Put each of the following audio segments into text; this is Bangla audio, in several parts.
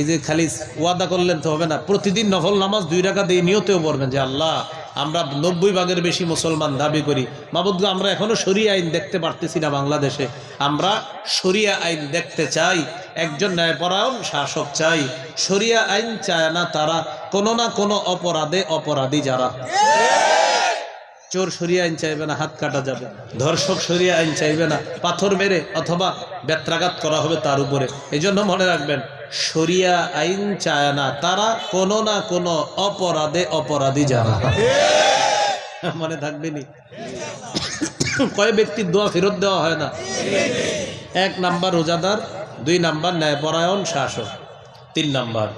এই যে খালি ওয়াদা করলেন তো হবে না, প্রতিদিন নফল নামাজ দুই টাকা দিয়ে নিয়তেও পড়বেন যে আল্লাহ, আমরা নব্বই ভাগের বেশি মুসলমান দাবি করি। মাবুদগা আমরা এখনও সরিয়া আইন দেখতে পারতেছি না বাংলাদেশে। আমরা সরিয়া আইন দেখতে চাই, একজন ন্যায়পরায়ণ শাসক চাই। সরিয়া আইন চায় না তারা, কোনো না কোনো অপরাধে অপরাধী যারা। চোর সরিয়া আইন চাইবে না, হাত কাটা যাবে ধর্ষক সরিয়া আইন চাইবে না, পাথর মেরে অথবা বেত্রাঘাত করা হবে তার উপরে। এই মনে রাখবেন সরিয়া আইন চায় না, তারা কোনো না কোনো অপরাধে অপরাধী যারা। মনে থাকবেনি কয় ব্যক্তির দোয়া ফেরত দেওয়া হয় না? এক নাম্বার রোজাদার, দুই নাম্বার ন্যায়পরায়ণ শাসক, তিন নাম্বার।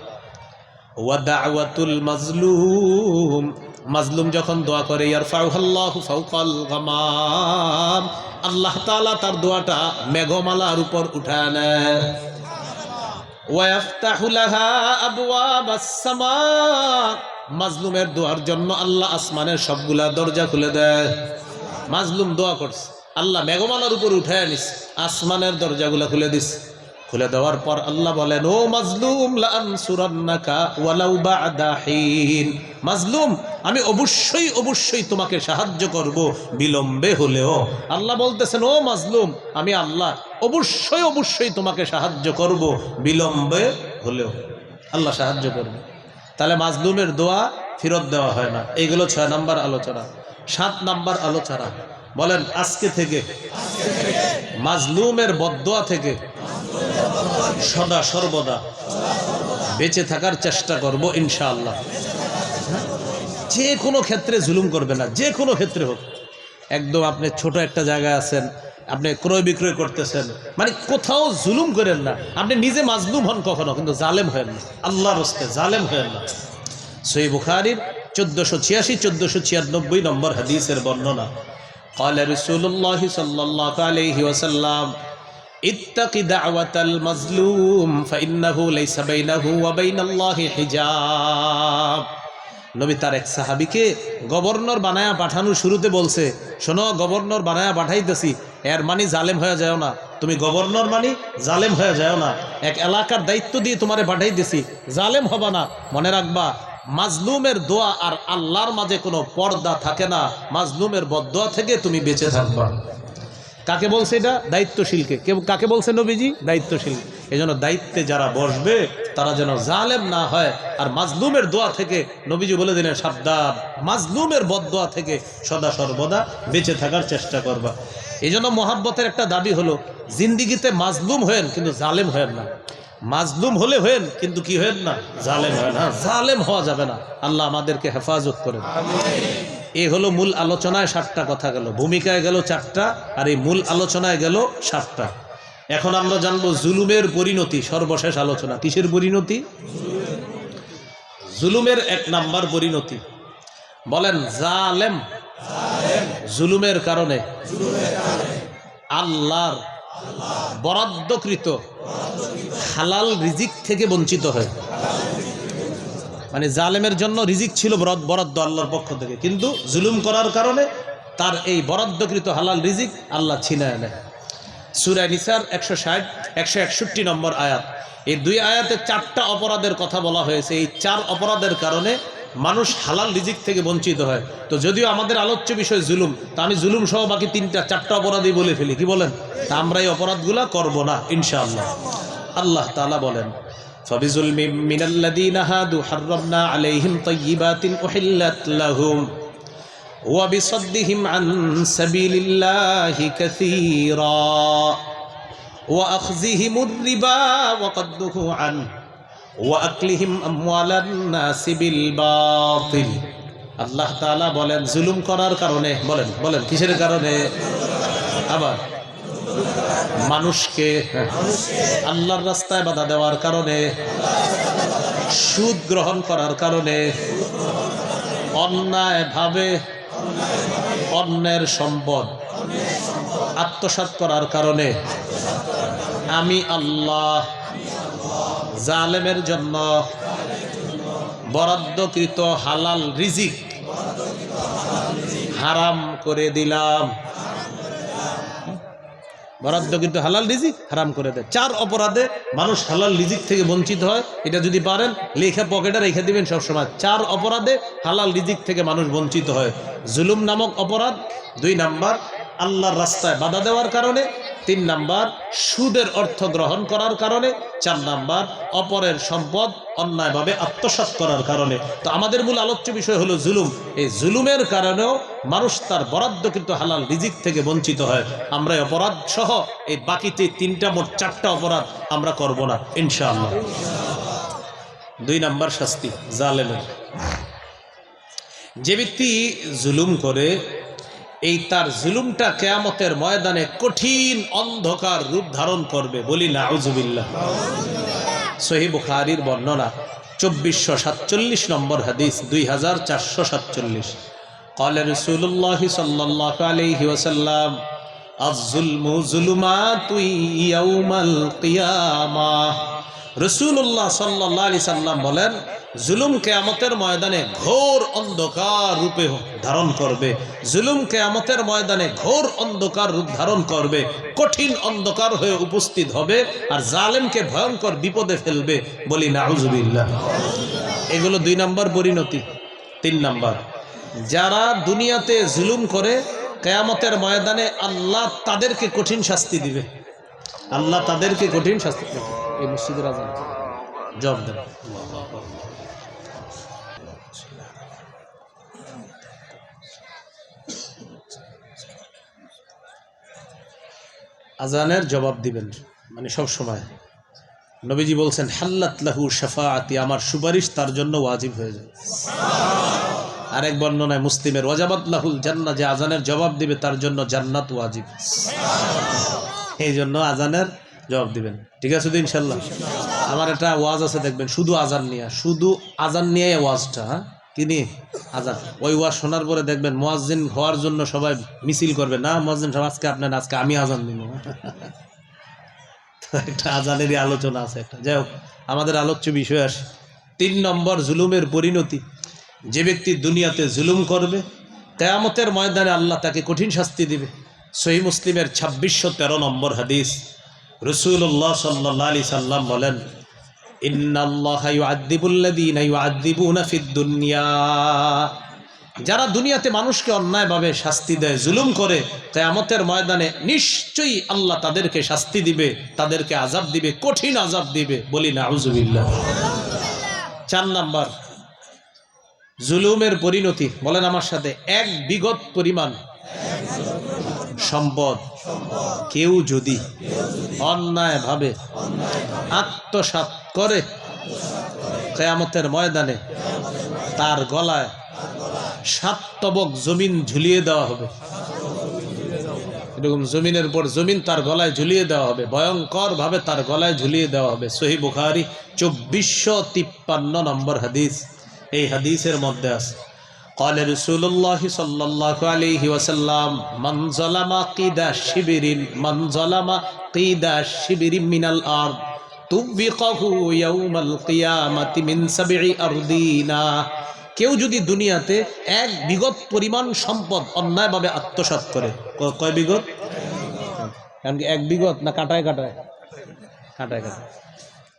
মাজলুম মাজলুম যখন দোয়া করে গামাম, আল্লাহ তার দোয়াটা মেঘমালার উপর উঠায় নেয়। মাজলুমের দোয়ার জন্য আল্লাহ আসমানের সবগুলা দরজা খুলে দেয়। মাজলুম দোয়া করছে। আল্লাহ মেঘমালার উপর উঠে আনিস আসমানের দরজাগুলা খুলে দিস খুলে দেওয়ার পর আল্লাহ বলেন ও মাজলুম মাজলুম আমি অবশ্যই অবশ্যই তোমাকে সাহায্য করব বিলম্বে হলেও। আল্লাহ বলতেছেন ও মাজলুম আমি আল্লাহ অবশ্যই অবশ্যই তোমাকে সাহায্য করব বিলম্বে হলেও। আল্লাহ সাহায্য করবে। তাহলে মাজলুমের দোয়া ফেরত দেওয়া হয় না। এইগুলো ছয় নাম্বার আলোচনা। সাত নাম্বার আলোচনা। বলেন আজকে থেকে। মাজলুমের বদোয়া থেকে। সদা সর্বদা বেঁচে থাকার চেষ্টা করব ইনশাআল্লাহ যে কোনো ক্ষেত্রে জুলুম করবে না যে কোনো ক্ষেত্রে হোক একদম আপনি ছোট একটা জায়গায় আছেন আপনি ক্রয় বিক্রয় করতেছেন মানে কোথাও জুলুম করেন না আপনি নিজে মাজলুম হন কখনো কিন্তু জালেম হেন না আল্লাহর হস্তে জালেম হেন না সই বুখারির চোদ্দোশো ছিয়াশি চোদ্দোশো ছিয়ানব্বই নম্বর হাদিসের বর্ণনা قال رسول الله صلى الله عليه وسلم ইত্তাকি দাওয়াতাল মাজলুম ফাইন্নাহু লাইসা বাইনাহু ওয়া বাইনাল্লাহি হিজাব। নবী তার এক সাহাবিকে গভর্নর বানায়া পাঠানো শুরুতে বলছে, শোনো, গভর্নর বানায়া পাঠাইতেছি, এর মানে জালেম হয়ে যায় না। তুমি গভর্নর মানে জালেম হয়ে যায় না। এক এলাকার দায়িত্ব দিয়ে তোমারে পাঠাইতেছি, জালেম হবা না। মনে রাখবা, মাজলুমের দোয়া আর আল্লাহর মাঝে কোনো পর্দা থাকে না। মাজলুমের বদোয়া থেকে তুমি বেঁচে থাকবা। কাকে বলছে এটা? দায়িত্বশীলকে। কেউ কাকে বলছে নবীজি? দায়িত্বশীল। এই জন্য দায়িত্বে যারা বসবে, তারা যেন জালেম না হয়। আর মাজলুমের দোয়া থেকে নবীজি বলে দিলেন, সাবধান। মাজলুমের বদোয়া থেকে সদা সর্বদা বেঁচে থাকার চেষ্টা করবা। এই জন্য মহাব্বতের একটা দাবি হলো, জিন্দিগিতে মাজলুম হয়েন কিন্তু জালেম হয়েন না। মাজলুম হলে হয়েন, কিন্তু কি হয়েন না? জালেম হয় না জালেম হওয়া যাবে না। আল্লাহ আমাদেরকে হেফাজত করেন। এই হলো মূল আলোচনায় সাতটা কথা গেল। ভূমিকায় গেল চারটা আর এই মূল আলোচনায় গেল সাতটা। এখন আমরা জানব জুলুমের পরিণতি, সর্বশেষ আলোচনা। কিসের পরিণতি? জুলুমের এক নাম্বার পরিণতি। বলেন, জালেম। জুলুমের কারণে। আল্লাহর বরাদ্দকৃত হালাল রিজিক থেকে বঞ্চিত হয়। মানে জালেমের জন্য রিজিক ছিল বরাদ বরাদ্দ আল্লাহর পক্ষ থেকে। কিন্তু জুলুম করার কারণে তার এই বরাদ্দকৃত হালাল রিজিক আল্লাহ ছিনায় নেয়। সুরায় নিসার একশো ষাট, একশো একষট্টি নম্বর আয়াত। এই দুই আয়াতে চারটা অপরাধের কথা বলা হয়েছে। এই চার অপরাধের কারণে মানুষ হালাল রিজিক থেকে বঞ্চিত হয়। তো যদিও আমাদের আলোচ্য বিষয় জুলুম, তা আমি জুলুম সহ বাকি তিনটা, চারটা অপরাধই বলে ফেলি। কি বলেন? তা আমরা এই অপরাধগুলা করব না, ইনশাআল্লাহ। আল্লাহ তাআলা বলেন فبظلم من الذين هادوا حرمنا عليهم طيبات أحلت لهم وبصدهم عن سبيل الله كثيرا وأخذهم الربا وقد نهوا عنه وأكلهم أموال الناس بالباطل আল্লাহ তালা বলেন জুলুম করার কারণে বলেন বলেন কিসের কারণে আবার মানুষকে আল্লাহর রাস্তায় বাধা দেওয়ার কারণে, সুদ গ্রহণ করার কারণে, অন্যায়ভাবে অন্যের সম্পদ আত্মসাৎ করার কারণে আমি আল্লাহ জালেমের জন্য বরাদ্দকৃত হালাল রিজিক হারাম করে দিলাম। বরাদ্দ কিন্তু হালাল রিজিক হারাম করে দেয়। চার অপরাধে মানুষ হালাল রিজিক থেকে বঞ্চিত হয়, এটা যদি পারেন, লেখা পকেটে রেখে দিবেন সবসময়। চার অপরাধে হালাল রিজিক থেকে মানুষ বঞ্চিত হয়। জুলুম নামক অপরাধ, দুই নাম্বার, আল্লাহর রাস্তায় বাধা দেওয়ার কারণে তিন নাম্বার, সুদের অর্থ গ্রহণ করার কারণে। চার নাম্বার, অপরের সম্পদ অন্যায়ভাবে আত্মসাৎ করার কারণে। তো আমাদের মূল আলোচ্য বিষয় হলো জুলুম। এই জুলুমের কারণেও মানুষ তার বরাদ্দ কিন্তু হালাল রিজিক থেকে বঞ্চিত হয়। আমরা অপরাধ সহ এই বাকিতে তিনটা মোট চারটা অপরাধ আমরা করব না, ইনশাআল্লাহ। দুই নাম্বার শাস্তি, জালেমের। যে ব্যক্তি জুলুম করে এই তার জুলুমটা কেয়ামতের ময়দানে কঠিন অন্ধকার রূপ ধারণ করবে বলি না আউজুবিল্লাহ সহি বুখারির বর্ণনা চব্বিশশো সাতচল্লিশ নম্বর হাদিস দুই হাজার চারশো সাতচল্লিশ قال رسول الله صلى الله عليه وسلم الظلم ظلمات يوم القيامة রসুল্লাহ সাল্লাহ আলি সাল্লাম বলেন জুলুম কেয়ামতের ময়দানে ঘোর অন্ধকার রূপে ধারণ করবে। জুলুম কেয়ামতের ময়দানে ঘোর অন্ধকার রূপ ধারণ করবে। কঠিন অন্ধকার হয়ে উপস্থিত হবে আর জালেমকে ভয়ঙ্কর বিপদে ফেলবে বলি নাউজুবিল্লাহ। এগুলো দুই নম্বর পরিণতি, তিন নম্বর। যারা দুনিয়াতে জুলুম করে, কেয়ামতের ময়দানে আল্লাহ তাদেরকে কঠিন শাস্তি দিবে। আল্লাহ তাদেরকে কঠিন শাস্তি দেবে। এই মসজিদের আজান। জব দেন। আজানের জবাব দিবেন মানে সব সময়। নবীজি বলছেন, হাল্লাত লাহু শাফাআতি আমার সুপারিশ তার জন্য ওয়াজিব হয়ে যায়। আরেক বর্ণনায় মুসলিমের, ওয়াজাবাত লাহুল জান্না যে আজানের জবাব দিবে, তার জন্য জান্নাত ওয়াজিব। এই জন্য আজানের জবাব দিবেন। ঠিক আছে তো ইনশাল্লাহ আমার একটা ওয়াজ আছে, দেখবেন, শুধু আজান নিয়ে, শুধু আজান নিয়ে ওয়াজটা কি নিয়ে আজান ওই ওয়াজ শোনার পরে দেখবেন মোয়াজ্জিন হওয়ার জন্য সবাই মিছিল করবে। না, মোয়াজ্জিন সাহেব, আজকে আপনার, আজকে আমি আজান দিব। একটা আজানেরই আলোচনা আছে একটা। যাই হোক, আমাদের আলোচ্য বিষয় আসে। তিন নম্বর, জুলুমের পরিণতি। যে ব্যক্তি দুনিয়াতে জুলুম করবে, কেয়ামতের ময়দানে আল্লাহ তাকে কঠিন শাস্তি দিবে। সহি মুসলিমের ছাব্বিশশো তেরো নম্বর হাদিস। রসুল্লাহ সাল্লাহ আলি সাল্লাম বলেন যারা দুনিয়াতে মানুষকে অন্যায়ভাবে শাস্তি দেয়, জুলুম করে, কেয়ামতের ময়দানে নিশ্চয়ই আল্লাহ তাদেরকে শাস্তি দিবে, তাদেরকে আজাব দিবে, কঠিন আজাব দিবে বলি না আউজুবিল্লাহ চার নাম্বার, জুলুমের পরিণতি। বলেন আমার সাথে, এক বিগত পরিমাণ সম্পদ কেউ যদি অন্যায়ভাবে আত্মসাত করে কেয়ামতের ময়দানে তার গলায় সাত তবক জমিন ঝুলিয়ে দেওয়া হবে এরকম জমিনের পর জমিন তার গলায় ঝুলিয়ে দেওয়া হবে ভয়ঙ্কর ভাবে তার গলায় ঝুলিয়ে দেওয়া হবে সহি বুখারি চব্বিশশো তিপ্পান্ন নম্বর হাদিস এই হাদিসের মধ্যে আছে قال رسول الله صلى الله عليه وسلم من ظلم قيد شبر من ظلم قيد شبر من الأرض কেউ যদি দুনিয়াতে এক বিগত পরিমাণ সম্পদ অন্যায়ভাবে আত্মসাৎ করে, ক- কয় বিগত? কারণ এক বিগত না কাটায় কাটায়? কাটায় কাটায়।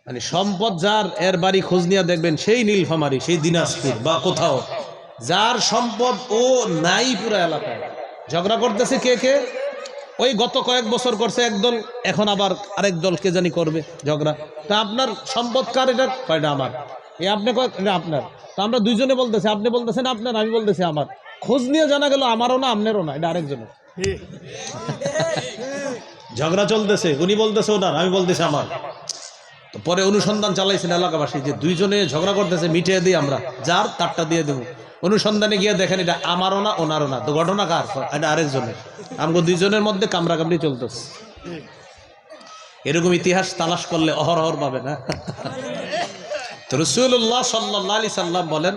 মানে সম্পদ যার, এর বাড়ি খোঁজ নিয়ে দেখবেন সেই নীলফামারি, সেই দিনাজপুর বা কোথাও। যার সম্পদ ও নাই পুরো এলাকায়। ঝগড়া করতেছে কে কে? ওই গত কয়েক বছর করছে একদল এখন আবার আরেক দল কে জানি করবে ঝগড়া। তা আপনার সম্পদ কার এটা কয়টা আমার? এ আপনি কয় আপনার। তা আমরা দুইজনে বলতেছি, আপনি বলতেছেন আপনার, আমি বলতেছি আমার। খোঁজ নিয়ে জানা গেল আমারও না, আপনারও না, এটা আরেকজনের। ঝগড়া চলতেছে, উনি বলতেছে ওনার, আমি বলতেছি আমার। তো পরে অনুসন্ধান চালাইছেন এলাকাবাসী যে দুইজনে ঝগড়া করতেছে, মিটিয়ে দিই আমরা, যার তারটা দিয়ে দেবো। অনুসন্ধানে গিয়ে দেখেন এটা আমারও না, ওনারও না। তো ঘটনা কার? এটা আরেকজনের। আমগো দুইজনের মধ্যে কামড়া কামড়ি চলতেছে। এরকম ইতিহাস তালাশ করলে অহরহর পাবে না। তো রসুল্লাহ সাল্লাহ আলি সাল্লাম বলেন,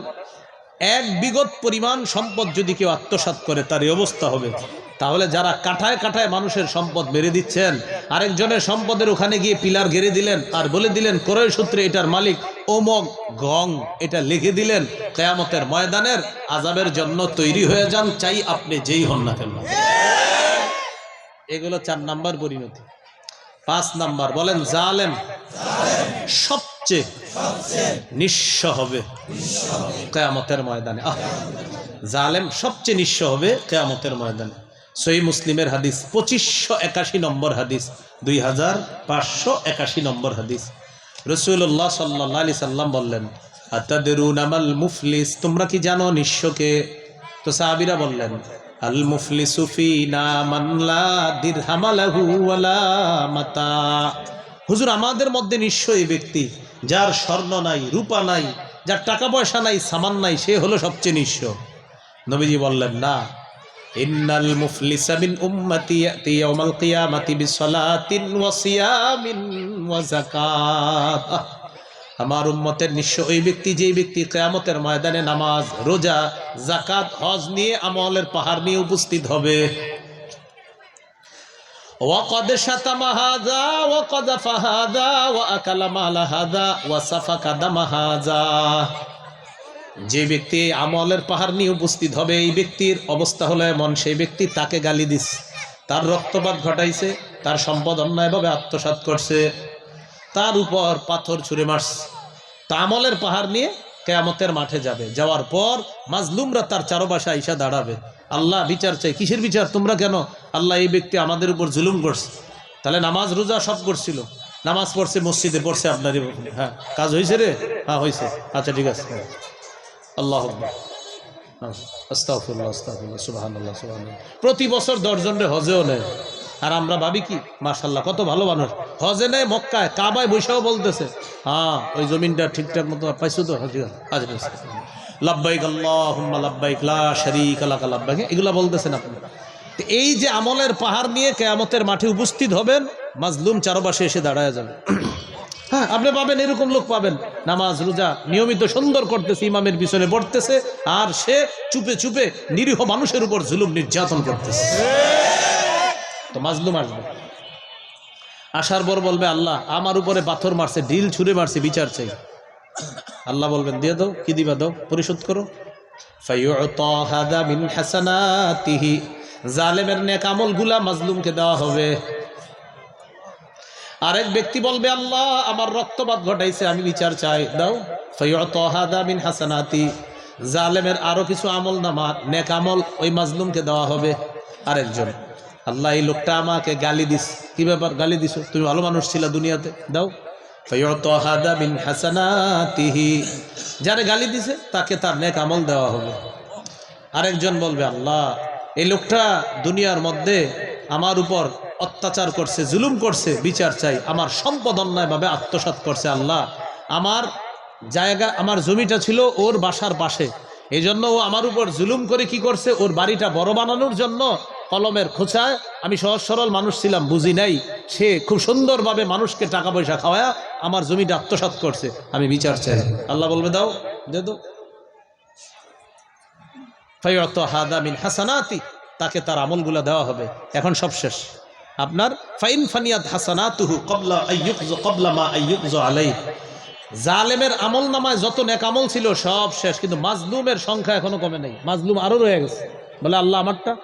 এক বিগত পরিমাণ সম্পদ যদি কেউ আত্মসাৎ করে, তার অবস্থা হবে। তাহলে যারা কাঠায় কাঠায় মানুষের সম্পদ মেরে দিচ্ছেন, আরেকজনের সম্পদের ওখানে গিয়ে পিলার গেড়ে দিলেন, আর বলে দিলেন, ক্রয় সূত্রে এটার মালিক ওমক গং। এটা লিখে দিলেন, কেয়ামতের ময়দানের আজাবের জন্য তৈরি হয়ে যান, চাই আপনি যেই হন না কেন। এগুলো চার নাম্বার পরিণতি। পাঁচ নাম্বার, বলেন জালেম সবচেয়ে নিঃস্ব হবে কেয়ামতের ময়দানে। জালেম সবচেয়ে নিঃস্ব হবে কেয়ামতের ময়দানে। সই মুসলিমের হাদিস, পঁচিশশো একাশি নম্বর হাদিস, দুই হাজার পাঁচশো একাশি নম্বর হাদিস। রসুল্লাহ সাল্লাহ আলি সাল্লাম বললেন আতাদেরুন আমাল মুফলিস, তোমরা কি জানো নিঃস্বকে? তো সাহাবিরা বললেন আল মাতা। হুজুর, আমাদের মধ্যে নিশ্চয়ই ব্যক্তি যার স্বর্ণ নাই, রূপা নাই, যার টাকা পয়সা নাই, সামান নাই, সে হলো সবচেয়ে নিঃস্ব। নবীজি বললেন, না। ইন্নাল মুফলিসা মিন আমার উম্মতের নিঃস্ব ওই ব্যক্তি যেই ব্যক্তি কেয়ামতের ময়দানে নামাজ রোজা জাকাত হজ নিয়ে আমলের পাহাড় নিয়ে উপস্থিত হবে وقد شتم هذا وقذف هذا وأكل مال هذا وسفك دم هذا যে ব্যক্তি আমলের পাহাড় নিয়ে উপস্থিত হবে এই ব্যক্তির অবস্থা হলো এমন সেই ব্যক্তি তাকে গালি দিস তার রক্তপাত ঘটাইছে তার সম্পদ অন্যায়ভাবে আত্মসাৎ করছে তার উপর পাথর ছুঁড়ে মারছে। তা আমলের পাহাড় নিয়ে কেয়ামতের মাঠে যাবে। যাওয়ার পর মাজলুমরা তার চারপাশে আইসা দাঁড়াবে। আল্লাহ বিচার চাই কিসের বিচার? তোমরা কেন? আল্লাহ এই ব্যক্তি আমাদের উপর জুলুম করছে। তাহলে নামাজ রোজা সব করছিল। নামাজ পড়ছে মসজিদে পড়ছে আপনার হ্যাঁ কাজ হয়েছে রে? হ্যাঁ হয়েছে। আচ্ছা ঠিক আছে। আল্লাহ আস্তাগফিরুল্লাহ, সুবহানাল্লাহ, সুবহানাল্লাহ। প্রতি বছর দশজন রে হজেও নেয়। আর আমরা ভাবি কি মাশাল্লাহ কত ভালো মানুষ। হজে নেয় মক্কায়, কাবায় বৈশাও বলতেছে। হ্যাঁ ওই জমিনটা ঠিকঠাক মতো পাইছো তো? হাজির হাজির বলতেছেন আপনি। এই যে আমলের পাহাড় নিয়ে কেয়ামতের মাঠে উপস্থিত হবেন, মাজলুম চারপাশে এসে দাঁড়ায় যাবে। হ্যাঁ আপনি পাবেন, এরকম লোক পাবেন। নামাজ, রোজা, নিয়মিত সুন্দর করতেছে, ইমামের পিছনে পড়তেছে, আর সে চুপে চুপে নিরীহ মানুষের উপর জুলুম নির্যাতন করতেছে। তো মাজলুম আসবে। আসার পর বলবে, আল্লাহ, আমার উপরে পাথর মারছে, ঢিল ছুঁড়ে মারছে, বিচার চাই। আল্লাহ বলবেন, দিয়ে দাও, কি দিবা দাও, পরিশোধ করো। জালেমের নেক আমলগুলা মাজলুমকে দেওয়া হবে। আরেক ব্যক্তি বলবে, আল্লাহ, আমার রক্তপাত ঘটাইছে, আমি বিচার চাই। দাও ফাইউতা হাদা মিন হাসানাতি, জালেমের আরও কিছু আমল নামা নেক আমল ওই মাজলুমকে দেওয়া হবে। আরেকজন আল্লাহ, এই লোকটা আমাকে গালি দিস। কি ব্যাপার? গালি দিস। তুমি ভালো মানুষ ছিল দুনিয়াতে। দাও। যারে গালি দিছে, তাকে তার নেক আমল দেওয়া হবে। আরেকজন বলবে, আল্লাহ, এই লোকটা দুনিয়ার মধ্যে আমার উপর অত্যাচার করছে, জুলুম করছে, বিচার চাই। আমার সম্পদ অন্যায়ভাবে আত্মসাৎ করছে আল্লাহ। আমার জায়গা, আমার জমিটা ছিল ওর বাসার পাশে। এই জন্য ও আমার উপর জুলুম করে কি করছে? ওর বাড়িটা বড় বানানোর জন্য কলমের খোঁচায়। আমি সহজ সরল মানুষ ছিলাম, বুঝি নাই। সে খুব সুন্দরভাবে মানুষকে টাকা পয়সা খাওয়ায়, আমার জমিটা আত্মসাৎ করছে। আমি বিচার চাই। আল্লাহ বলবে দাও দে হাসানাতি, তাকে তার আমলগুলো দেওয়া হবে। এখন সব শেষ। আপনার ফাইন ফানিয়াত হাসানাতুহু কবলা কবলা মা আলাই জালেমের আমল নামায় যত নেক আমল ছিল সব শেষ, কিন্তু মাজলুমের সংখ্যা এখনও কমে নেই। মাজলুম আরও রয়ে গেছে। বলে, আল্লাহ আমারটা?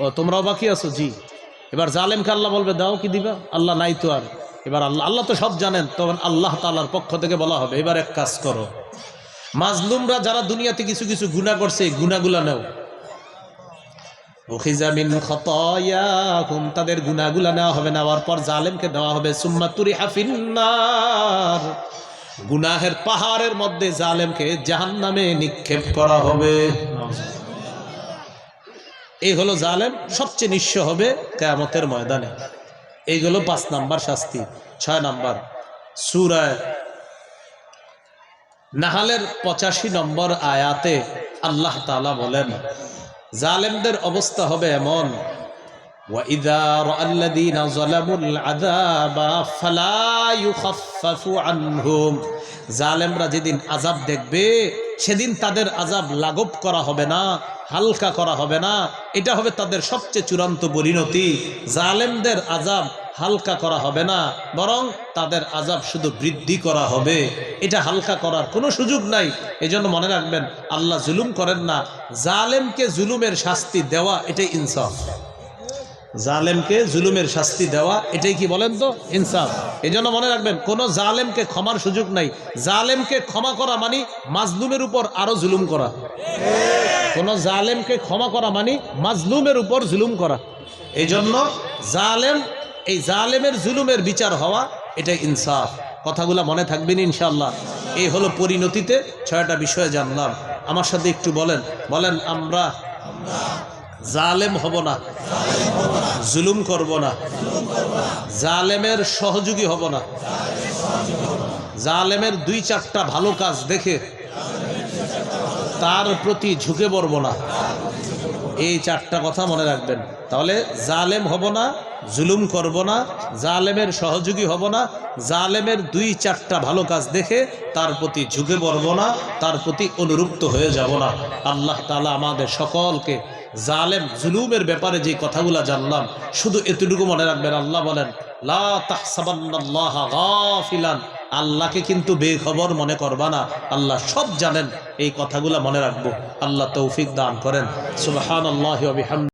ও, তোমরাও বাকি আছো? জি। এবার জালেমকে আল্লাহ বলবে, দাও কি দিবা? আল্লাহ নাই তো আর। এবার আল্লাহ আল্লাহ তো সব জানেন। তখন আল্লাহ তালার পক্ষ থেকে বলা হবে, এবার এক কাজ করো। মাজলুমরা যারা দুনিয়াতে কিছু কিছু গুণা করছে, এই গুণাগুলা নেও। উখিজামিন খতয়াহুম তাদের গুনাহগুলা নেওয়া হবে নেওয়ার পর জালেমকে দেওয়া হবে। সুম্মাতুরি হাফিন্নার গুনাহের পাহাড়ের মধ্যে জালেমকে জাহান্নামে নিক্ষেপ করা হবে। এই হলো জালেম, সবচেয়ে নিঃস্ব হবে কেয়ামতের ময়দানে। এইগুলো পাঁচ নাম্বার শাস্তি, ছয় নাম্বার সুরায় নাহালের পঁচাশি নম্বর আয়াতে আল্লাহ তালা বলেন জালেমদের অবস্থা হবে এমন। জালেমরা যেদিন আজাব দেখবে, সেদিন তাদের আজাব লাঘব করা হবে না, হালকা করা হবে না। এটা হবে তাদের সবচেয়ে চূড়ান্ত পরিণতি। জালেমদের আজাব হালকা করা হবে না, বরং তাদের আজাব শুধু বৃদ্ধি করা হবে। এটা হালকা করার কোনো সুযোগ নাই। এজন্য মনে রাখবেন, আল্লাহ জুলুম করেন না। জালেমকে জুলুমের শাস্তি দেওয়া এটাই ইনসাফ। জালেমকে জুলুমের শাস্তি দেওয়া এটাই কি বলেন তো? ইনসাফ। এই জন্য মনে রাখবেন, কোনো জালেমকে ক্ষমার সুযোগ নাই। জালেমকে ক্ষমা করা মানে মাজলুমের উপর আরও জুলুম করা। কোনো জালেমকে ক্ষমা করা মানে মাজলুমের উপর জুলুম করা। এই জন্য জালেম এই জালেমের জুলুমের বিচার হওয়া এটা ইনসাফ। কথাগুলো মনে থাকবেন ইনশাল্লাহ এই হলো পরিণতিতে ছয়টা বিষয় জানলাম। আমার সাথে একটু বলেন। বলেন, আমরা জালেম হব না, জুলুম করব না, জালেমের সহযোগী হব না। জালেমের দুই চারটা ভালো কাজ দেখে তার প্রতি ঝুঁকে পড়ব না। এই চারটা কথা মনে রাখবেন। তাহলে জালেম হব না জুলুম করব না, জালেমের সহযোগী হব না, জালেমের দুই চারটা ভালো কাজ দেখে তার প্রতি ঝুঁকে পড়ব না, তার প্রতি অনুরুক্ত হয়ে যাব না। আল্লাহ তালা আমাদের সকলকে জালেম, জুলুমের ব্যাপারে যে কথাগুলো জানলাম, শুধু এতটুকু মনে রাখবেন, আল্লাহ বলেন, লা আল্লাহকে কিন্তু বেখবর মনে করবা না। আল্লাহ সব জানেন, এই কথাগুলো মনে রাখব। আল্লাহ তৌফিক দান করেন। সুবহান